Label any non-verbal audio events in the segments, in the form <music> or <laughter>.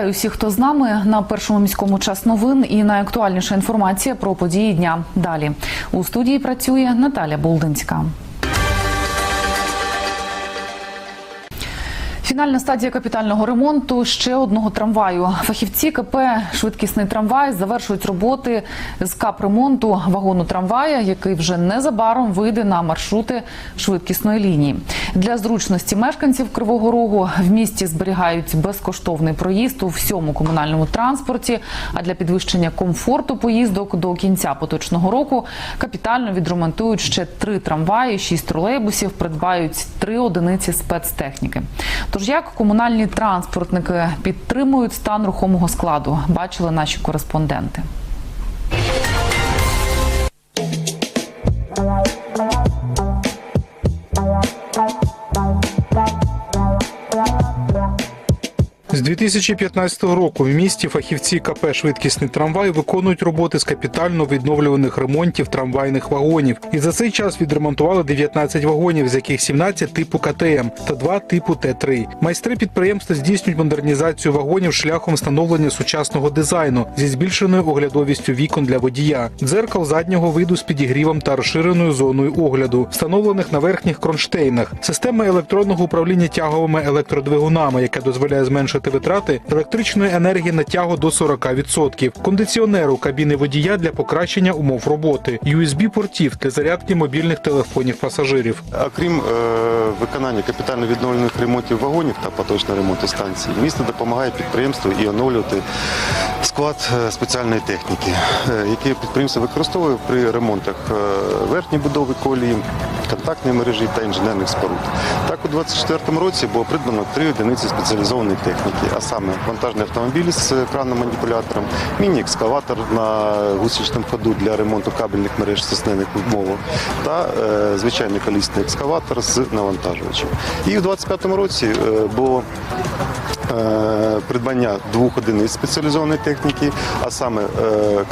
Вітаю всіх, хто з нами на першому міському час новин і найактуальніша інформація про події дня. Далі у студії працює Наталя Болдинська. Фінальна стадія капітального ремонту ще одного трамваю. Фахівці КП Швидкісний трамвай завершують роботи з капремонту вагону трамвая, який вже незабаром вийде на маршрути швидкісної лінії. Для зручності мешканців Кривого Рогу в місті зберігають безкоштовний проїзд у всьому комунальному транспорті. А для підвищення комфорту поїздок до кінця поточного року капітально відремонтують ще три трамваї, шість тролейбусів, придбають три одиниці спецтехніки. Тож як комунальні транспортники підтримують стан рухомого складу, бачили наші кореспонденти. 2015 року в місті фахівці КП «Швидкісний трамвай» виконують роботи з капітально відновлюваних ремонтів трамвайних вагонів. І за цей час відремонтували 19 вагонів, з яких 17 типу КТМ та 2 типу Т3. Майстри підприємства здійснюють модернізацію вагонів шляхом встановлення сучасного дизайну зі збільшеною оглядовістю вікон для водія, дзеркал заднього виду з підігрівом та розширеною зоною огляду, встановлених на верхніх кронштейнах, система електронного управління тяговими електродвигунами, яка дозволяє зменшити витрати електричної енергії на тягу до 40%, кондиціонеру кабіни водія для покращення умов роботи, USB-портів для зарядки мобільних телефонів пасажирів. Окрім е, виконання капітально відновлених ремонтів вагонів та поточного ремонту станцій, місто допомагає підприємству і оновлювати склад е, спеціальної техніки, е, який підприємство використовує при ремонтах е, верхньої будови колії, контактної мережі та інженерних споруд. Так, у 2024 році було придбано три одиниці спеціалізованої техніки, а саме вантажний автомобіль з краном-маніпулятором, міні-екскаватор на гусеничному ходу для ремонту кабельних мереж сосняних умовах та е, звичайний колісний екскаватор з навантажувачем. І в 2025 році е, було придбання двох одиниць спеціалізованої техніки, а саме е,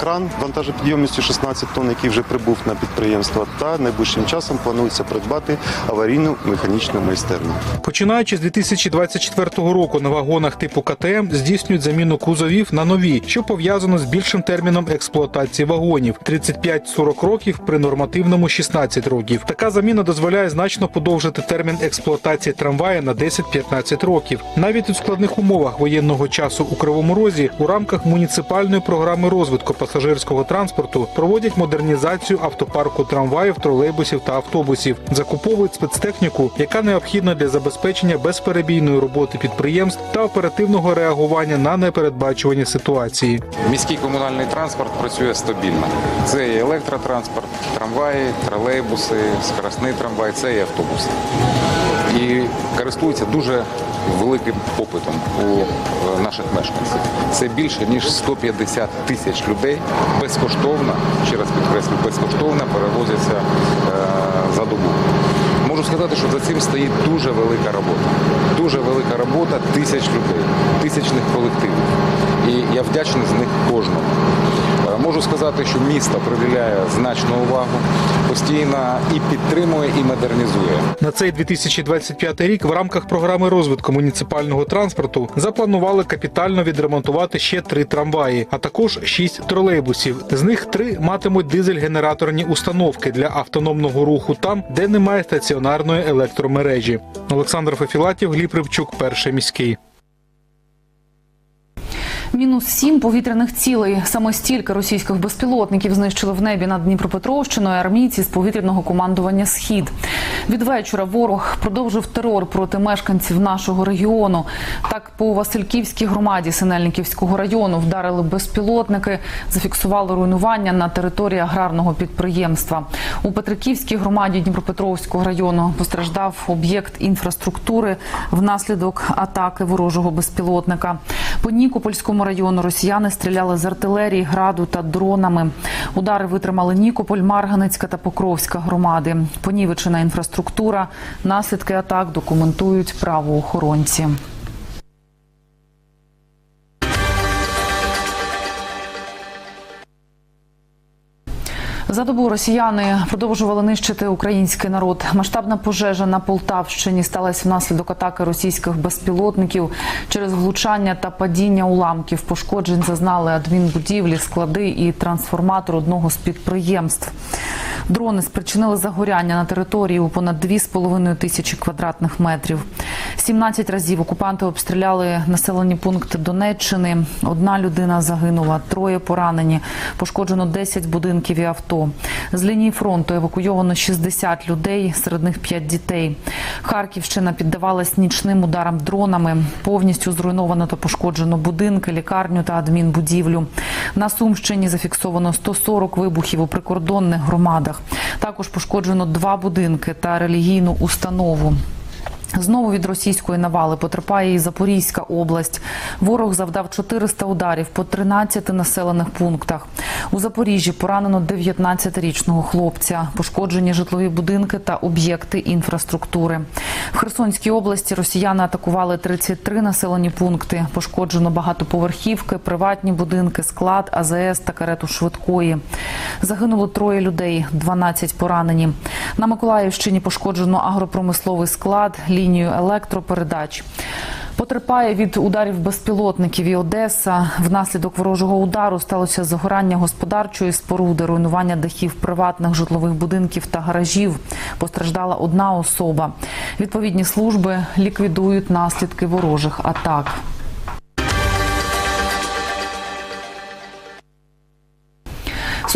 кран вантажопідйомністю 16 тонн, який вже прибув на підприємство, та найближчим часом планується придбати аварійну механічну майстерню. Починаючи з 2024 року на вагонах типу КТМ здійснюють заміну кузовів на нові, що пов'язано з більшим терміном експлуатації вагонів 35-40 років при нормативному 16 років. Така заміна дозволяє значно подовжити термін експлуатації трамвая на 10-15 років. Навіть у складних умовах воєнного часу у Кривому Розі у рамках муніципальної програми розвитку пасажирського транспорту проводять модернізацію автопарку трамваїв, тролейбусів та автобусів, закуповують спецтехніку, яка необхідна для забезпечення безперебійної роботи підприємств та оперативного реагування на непередбачувані ситуації. Міський комунальний транспорт працює стабільно. Це і електротранспорт, трамваї, тролейбуси, скоростний трамвай, це і автобуси. І користується дуже великим попитом у е, наших мешканців. Це більше ніж 150 тисяч людей безкоштовно, ще раз підкреслю, безкоштовно перевозяться е, за добу. Можу сказати, що за цим стоїть дуже велика робота. Дуже велика робота тисяч людей, тисячних колективів. І я вдячний з них кожному. Е, Можу сказати, що місто приділяє значну увагу, постійно і підтримує, і модернізує. На цей 2025 рік в рамках програми розвитку муніципального транспорту запланували капітально відремонтувати ще три трамваї, а також шість тролейбусів. З них три матимуть дизель-генераторні установки для автономного руху там, де немає стаціонарної електромережі. Олександр Фефілатів, Гліб Ривчук, перший міський. Мінус сім повітряних цілей. Саме стільки російських безпілотників знищили в небі над Дніпропетровщиною армійці з повітряного командування Схід. Від вечора ворог продовжив терор проти мешканців нашого регіону. Так, по Васильківській громаді Синельниківського району вдарили безпілотники, зафіксували руйнування на території аграрного підприємства. У Петриківській громаді Дніпропетровського району постраждав об'єкт інфраструктури внаслідок атаки ворожого безпілотника. По Нікопольському району росіяни стріляли з артилерії, граду та дронами. Удари витримали Нікополь, Марганецька та Покровська громади. Понівечена інфраструктура. Наслідки атак документують правоохоронці. За добу росіяни продовжували нищити український народ. Масштабна пожежа на Полтавщині сталася внаслідок атаки російських безпілотників через влучання та падіння уламків. Пошкоджень зазнали адмінбудівлі, склади і трансформатор одного з підприємств. Дрони спричинили загоряння на території у понад 2,5 тисячі квадратних метрів. 17 разів окупанти обстріляли населені пункти Донеччини. Одна людина загинула, троє поранені. Пошкоджено 10 будинків і авто. З лінії фронту евакуйовано 60 людей, серед них 5 дітей. Харківщина піддавалась нічним ударам дронами. Повністю зруйновано та пошкоджено будинки, лікарню та адмінбудівлю. На Сумщині зафіксовано 140 вибухів у прикордонних громадах. Також пошкоджено два будинки та релігійну установу. Знову від російської навали потерпає і Запорізька область. Ворог завдав 400 ударів по 13 населених пунктах. У Запоріжжі поранено 19-річного хлопця, пошкоджені житлові будинки та об'єкти інфраструктури. В Херсонській області росіяни атакували 33 населені пункти. Пошкоджено багатоповерхівки, приватні будинки, склад, АЗС та карету швидкої. Загинуло троє людей, 12 поранені. На Миколаївщині пошкоджено агропромисловий склад, лінію електропередач. Потерпає від ударів безпілотників і Одеса. Внаслідок ворожого удару сталося загорання господарчої споруди, руйнування дахів приватних житлових будинків та гаражів. Постраждала одна особа. Відповідні служби ліквідують наслідки ворожих атак.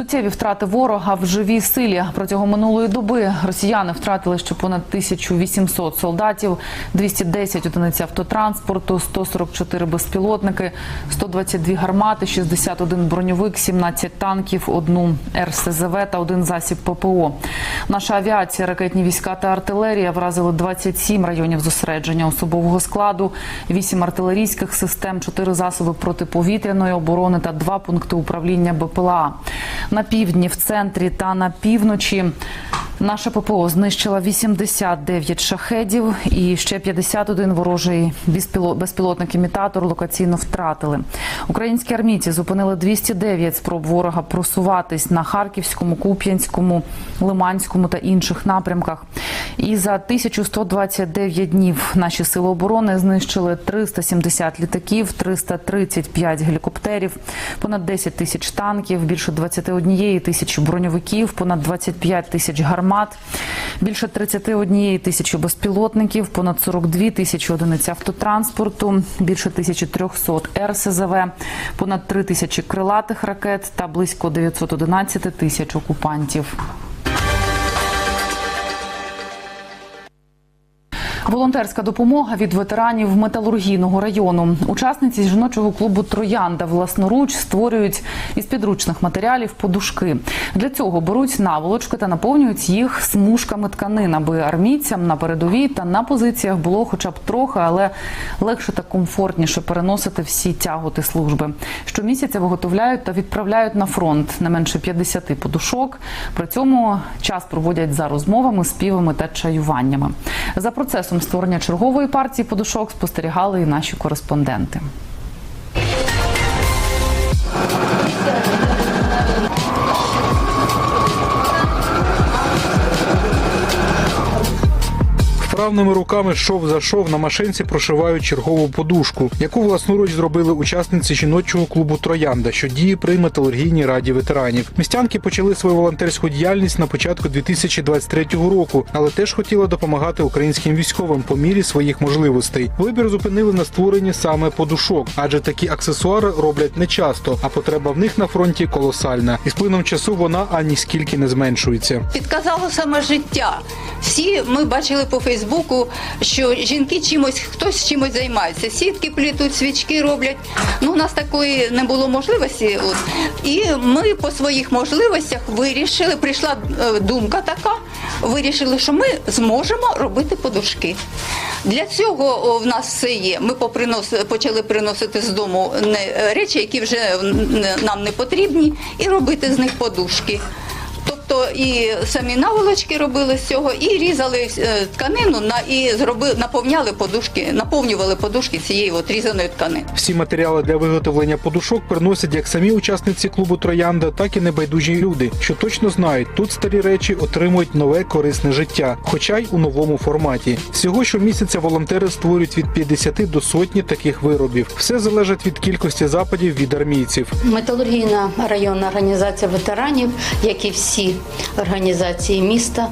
Суттєві втрати ворога в живій силі протягом минулої доби росіяни втратили ще понад 1800 солдатів, 210 одиниць автотранспорту, 144 безпілотники, 122 гармати, 61 броньовик, 17 танків, одну РСЗВ та один засіб ППО. Наша авіація, ракетні війська та артилерія вразили 27 районів зосередження особового складу, 8 артилерійських систем, 4 засоби протиповітряної оборони та 2 пункти управління БПЛА. На півдні, в центрі та на півночі наша ППО знищила 89 шахедів і ще 51 ворожий безпіло- безпілотник-імітатор локаційно втратили. Українські армійці зупинили 209 спроб ворога просуватись на Харківському, Куп'янському, Лиманському та інших напрямках. І за 1129 днів наші сили оборони знищили 370 літаків, 335 гелікоптерів, понад 10 тисяч танків, більше 21 тисячі броньовиків, понад 25 тисяч гармат, більше 31 тисячі безпілотників, понад 42 тисячі одиниць автотранспорту, більше 1300 РСЗВ, понад 3 тисячі крилатих ракет та близько 911 тисяч окупантів. Волонтерська допомога від ветеранів металургійного району. Учасниці жіночого клубу Троянда власноруч створюють із підручних матеріалів подушки. Для цього беруть наволочки та наповнюють їх смужками тканин, аби армійцям на передовій та на позиціях було хоча б трохи, але легше та комфортніше переносити всі тяготи служби. Щомісяця виготовляють та відправляють на фронт не менше 50 подушок. При цьому час проводять за розмовами, співами та чаюваннями. За процесом створення чергової партії подушок спостерігали і наші кореспонденти. Вправними руками шов за шов на машинці прошивають чергову подушку, яку власноруч зробили учасниці жіночого клубу Троянда, що діє при металургійній раді ветеранів. Містянки почали свою волонтерську діяльність на початку 2023 року, але теж хотіли допомагати українським військовим по мірі своїх можливостей. Вибір зупинили на створенні саме подушок, адже такі аксесуари роблять не часто, а потреба в них на фронті колосальна. І з плином часу вона ані скільки не зменшується. Підказало саме життя. Всі ми бачили по Фейсбуку, що жінки чимось, хтось чимось займається. Сітки плітуть, свічки роблять. Ну, у нас такої не було можливості. От. І ми по своїх можливостях вирішили, прийшла е, думка така, вирішили, що ми зможемо робити подушки. Для цього в нас все є. Ми попринос- почали приносити з дому не, речі, які вже нам не потрібні, і робити з них подушки. Тобто і самі наволочки робили з цього, і різали е, тканину на і зробили, наповняли подушки, наповнювали подушки цієї от різаної тканини. Всі матеріали для виготовлення подушок приносять як самі учасниці клубу Троянда, так і небайдужі люди, що точно знають, тут старі речі отримують нове корисне життя, хоча й у новому форматі. Всього щомісяця волонтери створюють від 50 до сотні таких виробів. Все залежить від кількості западів від армійців. Металургійна районна організація ветеранів, як і всі організації міста.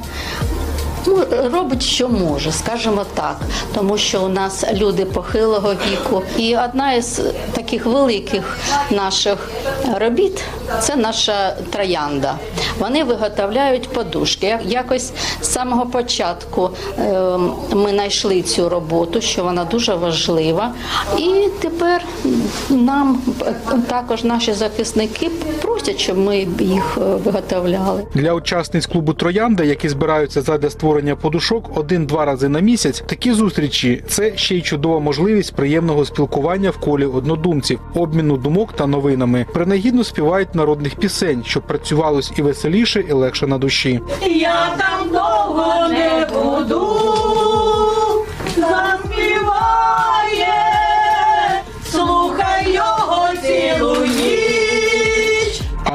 Ну, Робить, що може, скажімо так, тому що у нас люди похилого віку. І одна із таких великих наших робіт це наша троянда. Вони виготовляють подушки. Якось з самого початку ем, ми знайшли цю роботу, що вона дуже важлива. І тепер нам також наші захисники просять, щоб ми їх е, виготовляли. Для учасниць клубу Троянда, які збираються задля створення подушок один-два рази на місяць, такі зустрічі це ще й чудова можливість приємного спілкування в колі однодумців, обміну думок та новинами. Принагідно співають народних пісень, щоб працювалось і веселіше, і легше на душі. Я там довго не буду,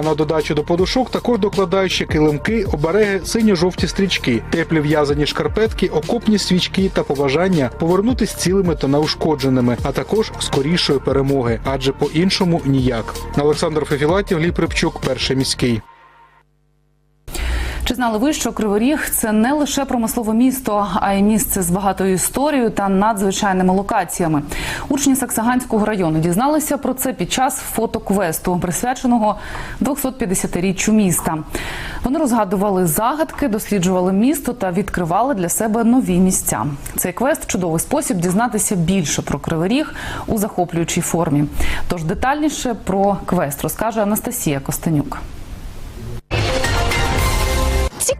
на додачу до подушок також докладають ще килимки, обереги, синьо-жовті стрічки, теплі в'язані шкарпетки, окопні свічки та побажання повернутись цілими та неушкодженими, а також скорішої перемоги, адже по-іншому ніяк. Олександр Фефілатів, Гліб Рибчук, перший міський. Знали ви, що Кривий Ріг – це не лише промислове місто, а й місце з багатою історією та надзвичайними локаціями? Учні Саксаганського району дізналися про це під час фотоквесту, присвяченого 250-річчю міста. Вони розгадували загадки, досліджували місто та відкривали для себе нові місця. Цей квест чудовий спосіб дізнатися більше про Кривий Ріг у захоплюючій формі. Тож детальніше про квест розкаже Анастасія Костенюк.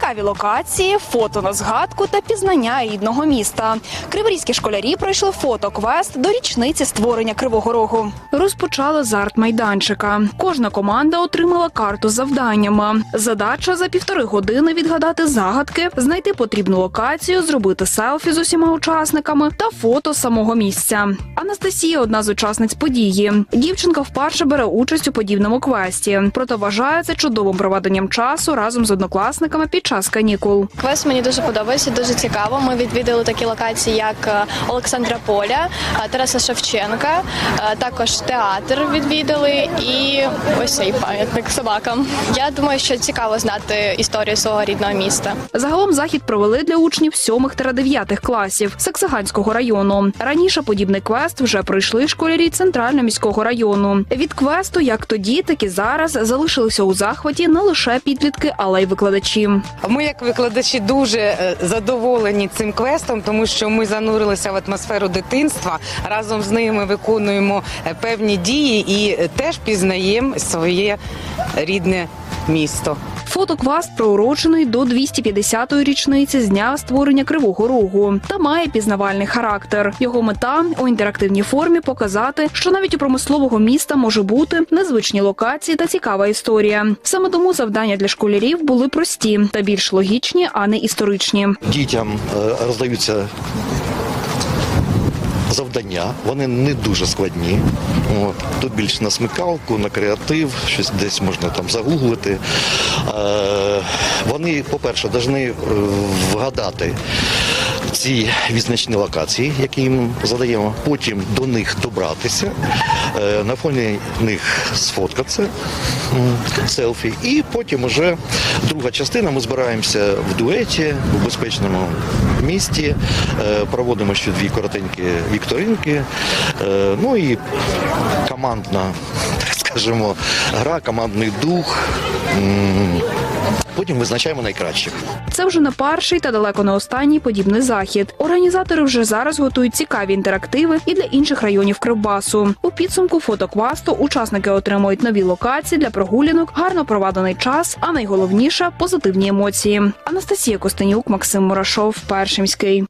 Цікаві локації, фото на згадку та пізнання рідного міста. Криворізькі школярі пройшли фотоквест до річниці створення Кривого Рогу. Розпочали з арт-майданчика. Кожна команда отримала карту з завданнями. Задача за півтори години відгадати загадки, знайти потрібну локацію, зробити селфі з усіма учасниками та фото самого місця. Анастасія одна з учасниць події. Дівчинка вперше бере участь у подібному квесті, проте вважає чудовим проведенням часу разом з однокласниками під час канікул. Квест мені дуже подобається, дуже цікаво. Ми відвідали такі локації, як е, Олександра Поля, е, Тараса Шевченка, е, також театр відвідали і ось цей пам'ятник собакам. Я думаю, що цікаво знати історію свого рідного міста. Загалом захід провели для учнів сьомих та дев'ятих класів Саксаганського району. Раніше подібний квест вже пройшли школярі центрального міського району. Від квесту, як тоді, так і зараз, залишилися у захваті не лише підлітки, але й викладачі. Ми, як викладачі, дуже е, задоволені цим квестом, тому що ми занурилися в атмосферу дитинства. Разом з ними виконуємо е, певні дії і е, теж пізнаємо своє рідне місто. Фотоквест приурочений до 250-ї річниці з дня створення Кривого Рогу та має пізнавальний характер. Його мета у інтерактивній формі показати, що навіть у промислового міста може бути незвичні локації та цікава історія. Саме тому завдання для школярів були прості та більш логічні, а не історичні. дітям е, роздаються завдання, вони не дуже складні. От. Тут більш на смикалку, на креатив, щось десь можна там загуглити. Е, Вони, по-перше, повинні вгадати ці відзначені локації, які їм задаємо, потім до них добратися, е, на фоні них сфоткатися, селфі, і потім уже друга частина. Ми збираємося в дуеті в безпечному місті, е, проводимо ще дві коротенькі вікторинки. е, Ну і командна, <laughs> так скажімо, гра, командний дух. Потім визначаємо найкращих. Це вже не перший та далеко не останній подібний захід. Організатори вже зараз готують цікаві інтерактиви і для інших районів Кривбасу. У підсумку фотоквасту учасники отримують нові локації для прогулянок, гарно проведений час, а найголовніше позитивні емоції. Анастасія Костенюк, Максим Мурашов, перший міський.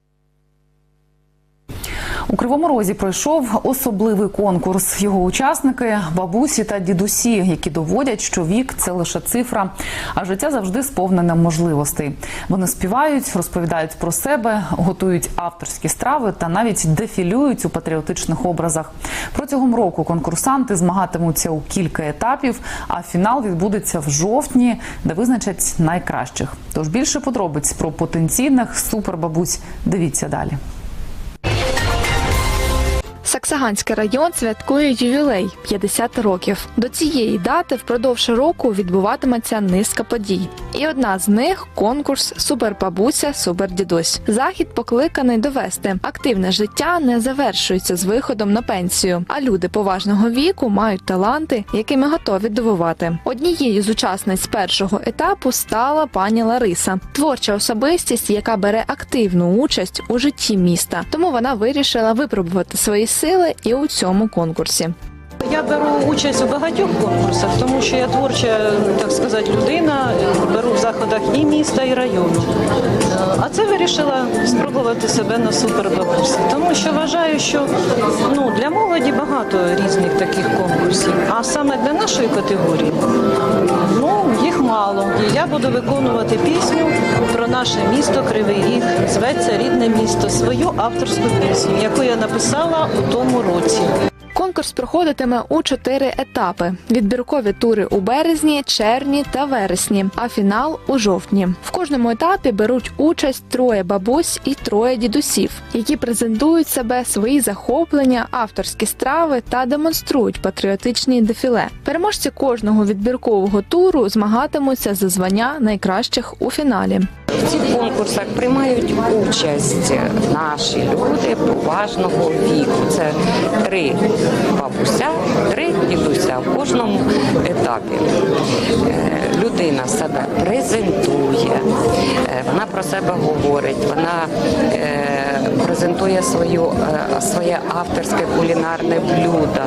У Кривому Розі пройшов особливий конкурс. Його учасники бабусі та дідусі, які доводять, що вік це лише цифра, а життя завжди сповнене можливостей. Вони співають, розповідають про себе, готують авторські страви та навіть дефілюють у патріотичних образах. Протягом року конкурсанти змагатимуться у кілька етапів, а фінал відбудеться в жовтні, де визначать найкращих. Тож більше подробиць про потенційних супербабусь дивіться далі. Саксаганський район святкує ювілей 50 років. До цієї дати впродовж року відбуватиметься низка подій. І одна з них конкурс Супербабуся, Супердідусь. Захід покликаний довести. Активне життя не завершується з виходом на пенсію, а люди поважного віку мають таланти, якими готові дивувати. Однією з учасниць першого етапу стала пані Лариса, творча особистість, яка бере активну участь у житті міста. Тому вона вирішила випробувати свої сили і у цьому конкурсі. Я беру участь у багатьох конкурсах, тому що я творча, так сказати, людина, беру в заходах і міста, і району. А це вирішила спробувати себе на супербабусі, тому що вважаю, що ну, для молоді багато різних таких конкурсів, а саме для нашої категорії ну, їх мало. І я буду виконувати пісню про наше місто Кривий Ріг, зветься рідне місто, свою авторську пісню, яку я написала у тому році. Конкурс проходитиме у чотири етапи: відбіркові тури у березні, червні та вересні, а фінал у жовтні. В кожному етапі беруть участь троє бабусь і троє дідусів, які презентують себе, свої захоплення, авторські страви та демонструють патріотичні дефіле. Переможці кожного відбіркового туру змагатимуться за звання найкращих у фіналі. В цих конкурсах приймають участь наші люди поважного віку. Це три бабуся, три дідуся в кожному етапі. Е, Людина себе презентує, е, вона про себе говорить, вона е, презентує свою, е, своє авторське кулінарне блюдо,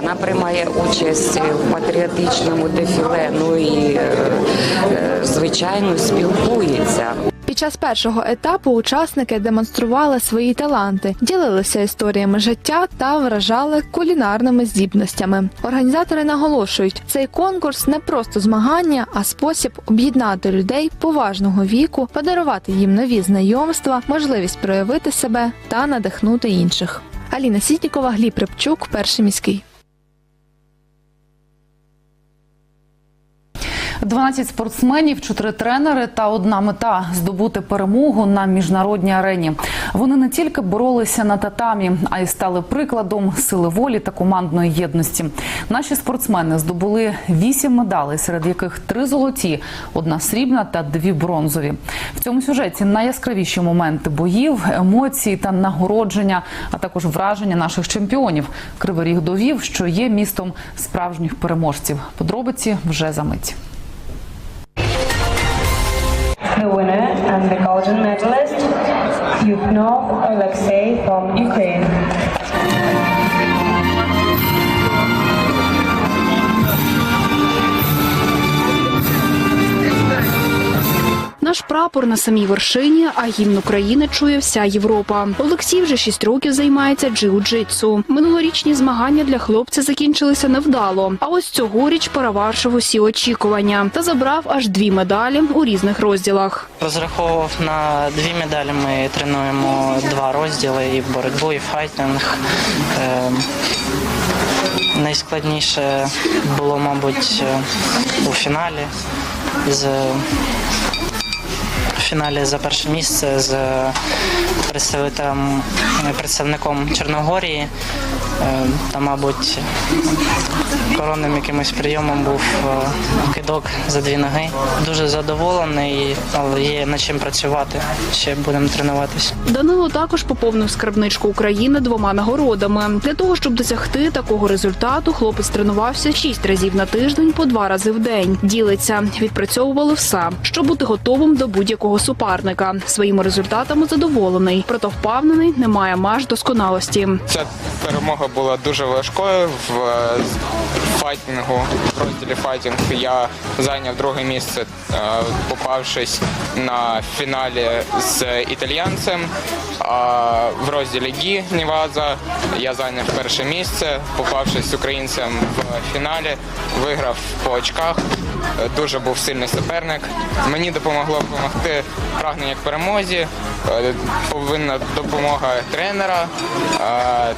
вона приймає участь в патріотичному дефіле, ну і е, е, звичайно спілкується. Під час першого етапу учасники демонстрували свої таланти, ділилися історіями життя та вражали кулінарними здібностями. Організатори наголошують, цей конкурс не просто змагання, а спосіб об'єднати людей поважного віку, подарувати їм нові знайомства, можливість проявити себе та надихнути інших. Аліна Сітнікова, Гліб Рибчук, перший міський. 12 спортсменів, 4 тренери та одна мета здобути перемогу на міжнародній арені. Вони не тільки боролися на татамі, а й стали прикладом сили волі та командної єдності. Наші спортсмени здобули 8 медалей, серед яких 3 золоті, одна срібна та дві бронзові. В цьому сюжеті найяскравіші моменти боїв, емоції та нагородження, а також враження наших чемпіонів. Кривий Ріг довів, що є містом справжніх переможців. Подробиці вже за мить. The winner and the golden medalist, Yuknov Alexei from Ukraine. Наш прапор на самій вершині, а гімн України чує вся Європа. Олексій вже шість років займається джиу-джитсу. Минулорічні змагання для хлопця закінчилися невдало. А ось цьогоріч перевершив усі очікування та забрав аж дві медалі у різних розділах. Розраховував на дві медалі. Ми тренуємо два розділи і боротьбу, і файтинг. Ем, Найскладніше було, мабуть, у фіналі. З фіналі за перше місце з представителем представником Чорногорії. Е, Там, мабуть, коронним якимось прийомом був е, кидок за дві ноги. Дуже задоволений, але є над чим працювати. Ще будемо тренуватися. Данило також поповнив скарбничку України двома нагородами. Для того щоб досягти такого результату, хлопець тренувався шість разів на тиждень по два рази в день. Ділиться, відпрацьовували все, щоб бути готовим до будь-якого суперника. Своїми результатами задоволений, проте впевнений, немає меж досконалості. Ця перемога була дуже важкою. В е, файтингу, в розділі файтинг я зайняв друге місце, е, попавшись на фіналі з італіянцем. А в розділі гі Ніваза я зайняв перше місце, попавшись з українцем в фіналі, виграв по очках. Дуже був сильний суперник. Мені допомогло допомогти прагнення к перемозі. Е, Повинна допомога тренера е,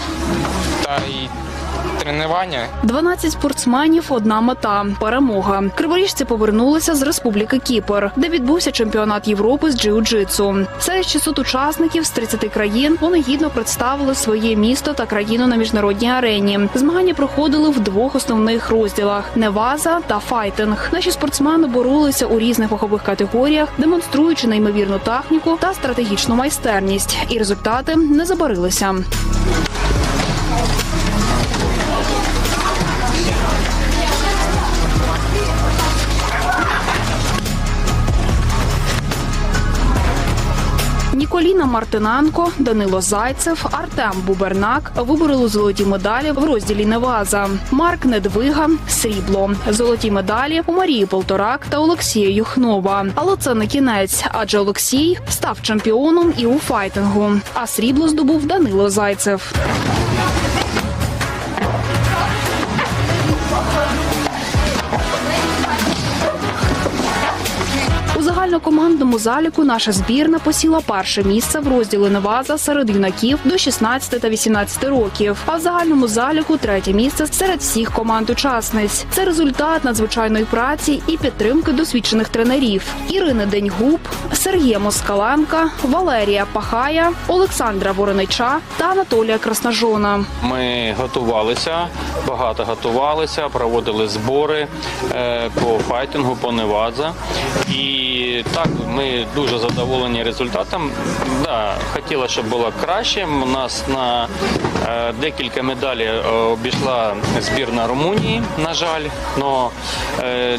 та й тренування. 12 спортсменів, одна мета перемога. Криворіжці повернулися з Республіки Кіпр, де відбувся чемпіонат Європи з джиу-джитсу. Серед 600 учасників з 30 країн вони гідно представили своє місто та країну на міжнародній арені. Змагання проходили в двох основних розділах: неваза та файтинг. Наші спортсмени боролися у різних вагових категоріях, демонструючи неймовірну техніку та стратегічну майстерність. І результати не забарилися. Ніколіна Мартиненко, Данило Зайцев, Артем Бубернак вибороли золоті медалі в розділі Неваза. Марк Недвига срібло. Золоті медалі у Марії Полторак та Олексія Юхнова. Але це не кінець, адже Олексій став чемпіоном і у файтингу. А срібло здобув Данило Зайцев. У загальнокомандному заліку наша збірна посіла перше місце в розділі Неваза серед юнаків до 16 та 18 років. А в загальному заліку третє місце серед всіх команд учасниць. Це результат надзвичайної праці і підтримки досвідчених тренерів Ірини Деньгуб, Сергія Москаленка, Валерія Пахая, Олександра Воронича та Анатолія Красножона. Ми готувалися, багато готувалися, проводили збори е, по файтингу, по Невадза. І так, ми дуже задоволені результатом. Да, хотіла, щоб було краще. У нас на е, декілька медалей е, обійшла збірна Румунії, на жаль. Но, е,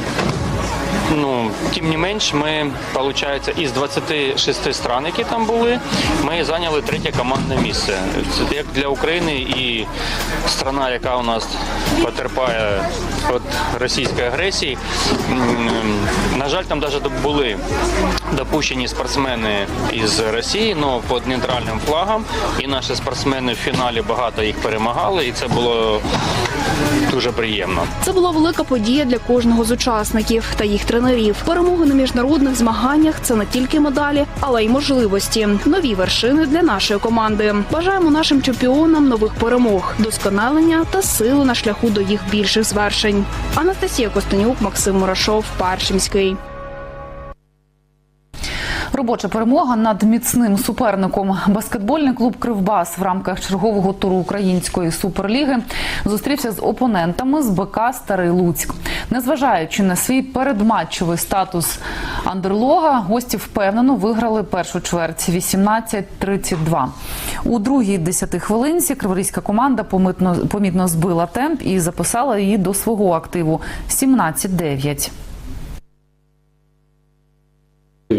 Ну, тим не менш, ми, виходить, із 26 стран, які там були, ми зайняли третє командне місце. Це як для України і страна, яка у нас потерпає від російської агресії. На жаль, там навіть були допущені спортсмени із Росії, але під нейтральним флагом. І наші спортсмени в фіналі багато їх перемагали, і це було дуже приємно. Це була велика подія для кожного з учасників та їх тренерів. Перемоги на міжнародних змаганнях це не тільки медалі, але й можливості. Нові вершини для нашої команди. Бажаємо нашим чемпіонам нових перемог, досконалення та сили на шляху до їх більших звершень. Анастасія Костенюк, Максим Мурашов, Першимський. Робоча перемога над міцним суперником. Баскетбольний клуб Кривбас в рамках чергового туру української суперліги зустрівся з опонентами з БК Старий Луцьк. Незважаючи на свій передматчевий статус андерлога, гості впевнено виграли першу чверть 18-32. У другій 10 хвилинці криворізька команда помітно, помітно збила темп і записала її до свого активу 17-9.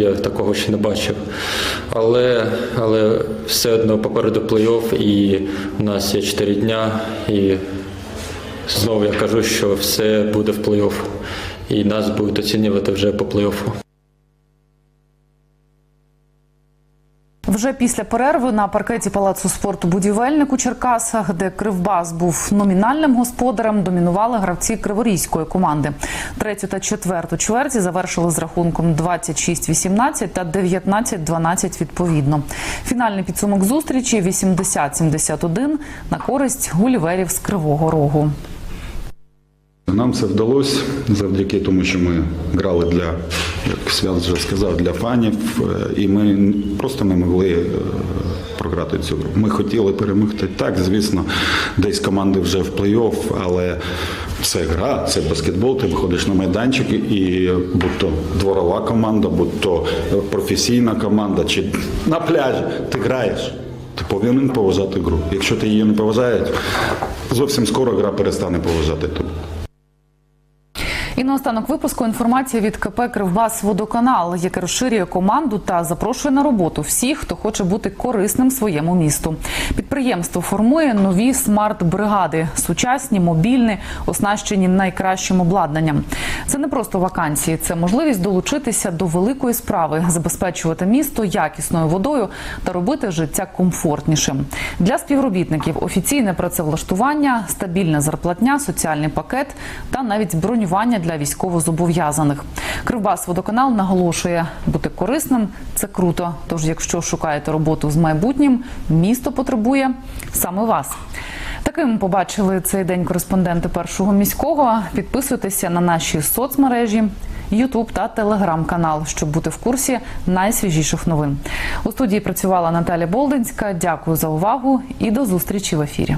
Я такого ще не бачив. Але, але все одно попереду плей-офф і у нас є 4 дня. І знову я кажу, що все буде в плей-офф. І нас будуть оцінювати вже по плей-оффу. Вже після перерви на паркеті палацу спорту будівельник у Черкасах, де Кривбас був номінальним господарем, домінували гравці криворізької команди. Третю та четверту чверті завершили з рахунком 26-18 та 19-12 відповідно. Фінальний підсумок зустрічі 80-71 на користь гуліверів з Кривого Рогу. Нам це вдалося завдяки тому, що ми грали для, як Свят вже сказав, для фанів, е, і ми просто не могли е, програти цю гру. Ми хотіли перемогти так, звісно, десь команди вже в плей-офф, але це гра, це баскетбол, ти виходиш на майданчик і будь то дворова команда, будь то професійна команда, чи на пляжі ти граєш. Ти повинен поважати гру. Якщо ти її не поважаєш, зовсім скоро гра перестане поважати тебе. І наостанок випуску інформація від КП Кривбас Водоканал, яке розширює команду та запрошує на роботу всіх, хто хоче бути корисним своєму місту. Підприємство формує нові смарт-бригади, сучасні, мобільні, оснащені найкращим обладнанням. Це не просто вакансії, це можливість долучитися до великої справи, забезпечувати місто якісною водою та робити життя комфортнішим. Для співробітників офіційне працевлаштування, стабільна зарплатня, соціальний пакет та навіть бронювання для військовозобов'язаних. Кривбас водоканал наголошує, бути корисним це круто. Тож, якщо шукаєте роботу з майбутнім, місто потребує саме вас. Таким побачили цей день кореспонденти першого міського. Підписуйтеся на наші соцмережі. Ютуб та телеграм-канал, щоб бути в курсі найсвіжіших новин. У студії працювала Наталя Болдинська. Дякую за увагу і до зустрічі в ефірі.